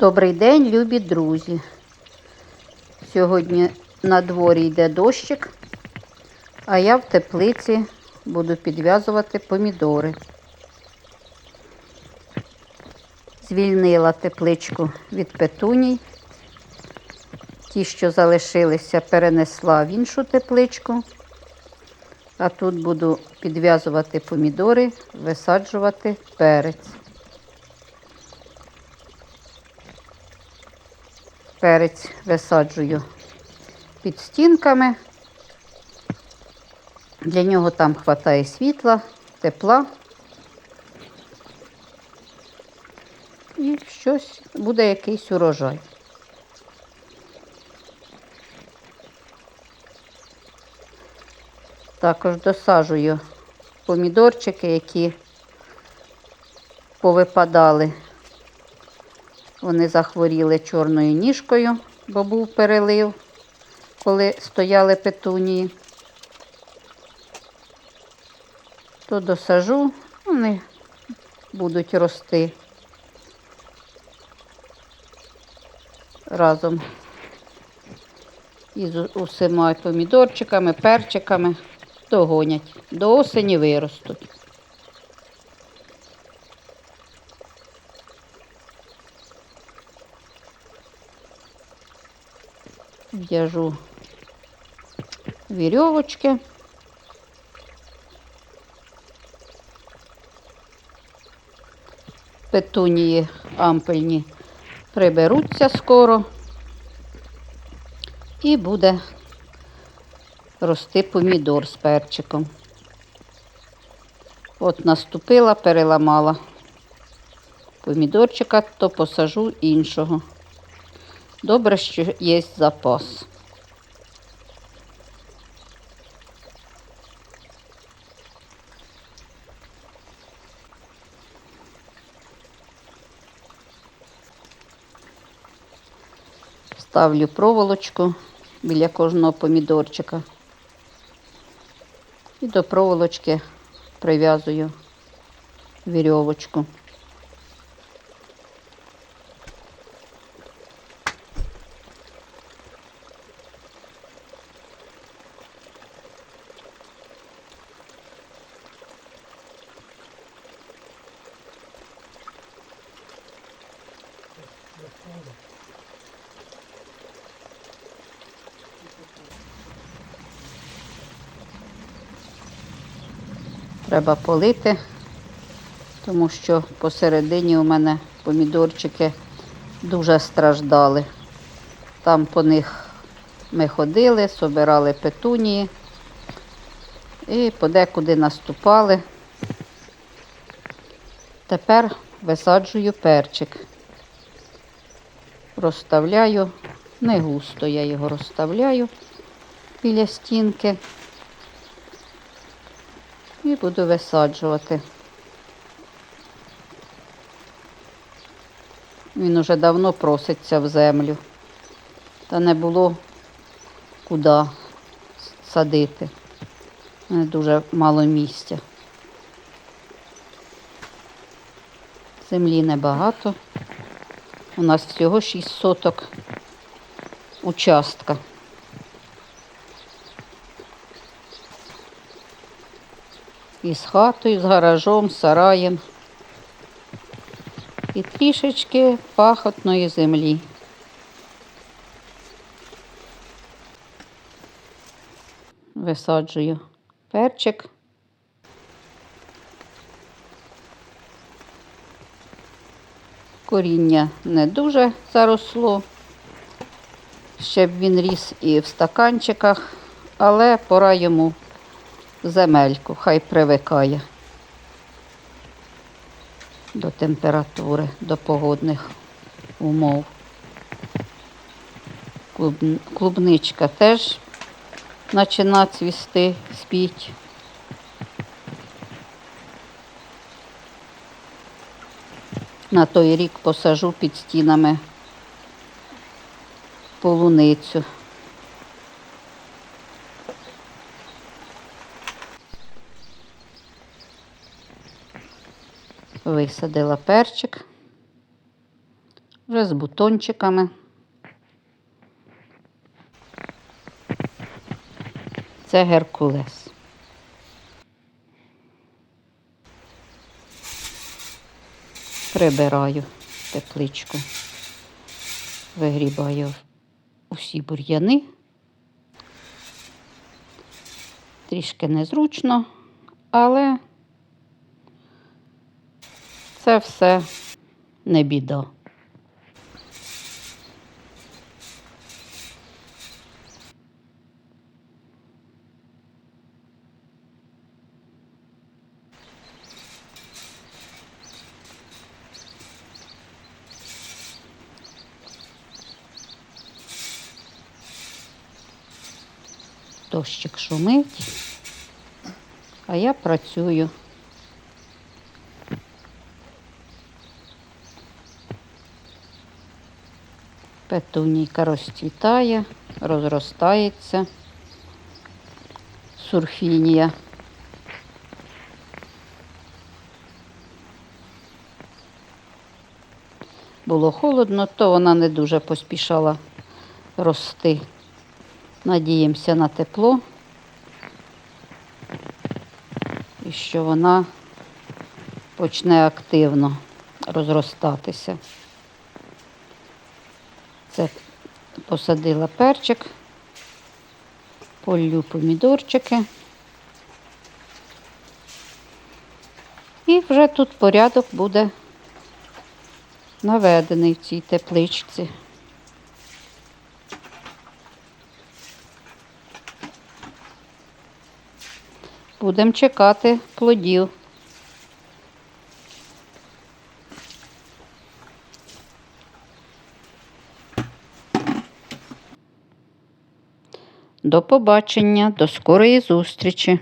Добрий день, любі друзі. Сьогодні на дворі йде дощик, а я в теплиці буду підв'язувати помідори. Звільнила тепличку від петуній. Ті, що залишилися, перенесла в іншу тепличку. А тут буду підв'язувати помідори, висаджувати перець. Перець висаджую під стінками. Для нього там вистачає світла, тепла. І щось буде якийсь урожай. Також досаджую помідорчики, які повипадали. Вони захворіли чорною ніжкою, бо був перелив, коли стояли петунії. То досажу, вони будуть рости разом із усіма помідорчиками, перчиками догонять. До осені виростуть. В'яжу вірьовочки. Петунії ампельні приберуться скоро і буде рости помідор з перчиком. От наступила, переламала помідорчика, то посажу іншого. Добре, що є запас. Ставлю проволочку біля кожного помідорчика. І до проволочки прив'язую вірьовочку. Треба полити, тому що посередині у мене помідорчики дуже страждали. Там по них ми ходили, собирали петунії і подекуди наступали. Тепер висаджую перчик. Розставляю, не густо я його розставляю біля стінки і буду висаджувати. Він уже давно проситься в землю, та не було куди садити. Дуже мало місця. Землі небагато. У нас всього 6 соток участка. І з хатою, з гаражом, з сараєм. І трішечки пахотної землі. Висаджую перчик. Коріння не дуже заросло. Ще б він ріс і в стаканчиках, але пора йому земельку, хай привикає до температури, до погодних умов. Клубничка теж почина цвісти, спіть. На той рік посажу під стінами полуницю. Висадила перчик. Вже з бутончиками. Це Геркулес. Прибираю тепличку, вигрібаю усі бур'яни. Трішки незручно, але це все не біда. Дощик шумить, а я працюю. Петунійка розцвітає, розростається. Сурфінія. Було холодно, то вона не дуже поспішала рости. Надіємося на тепло і що вона почне активно розростатися. Це посадила перчик, полю помідорчики. І вже тут порядок буде наведений в цій тепличці. Будемо чекати плодів. До побачення, до скорої зустрічі.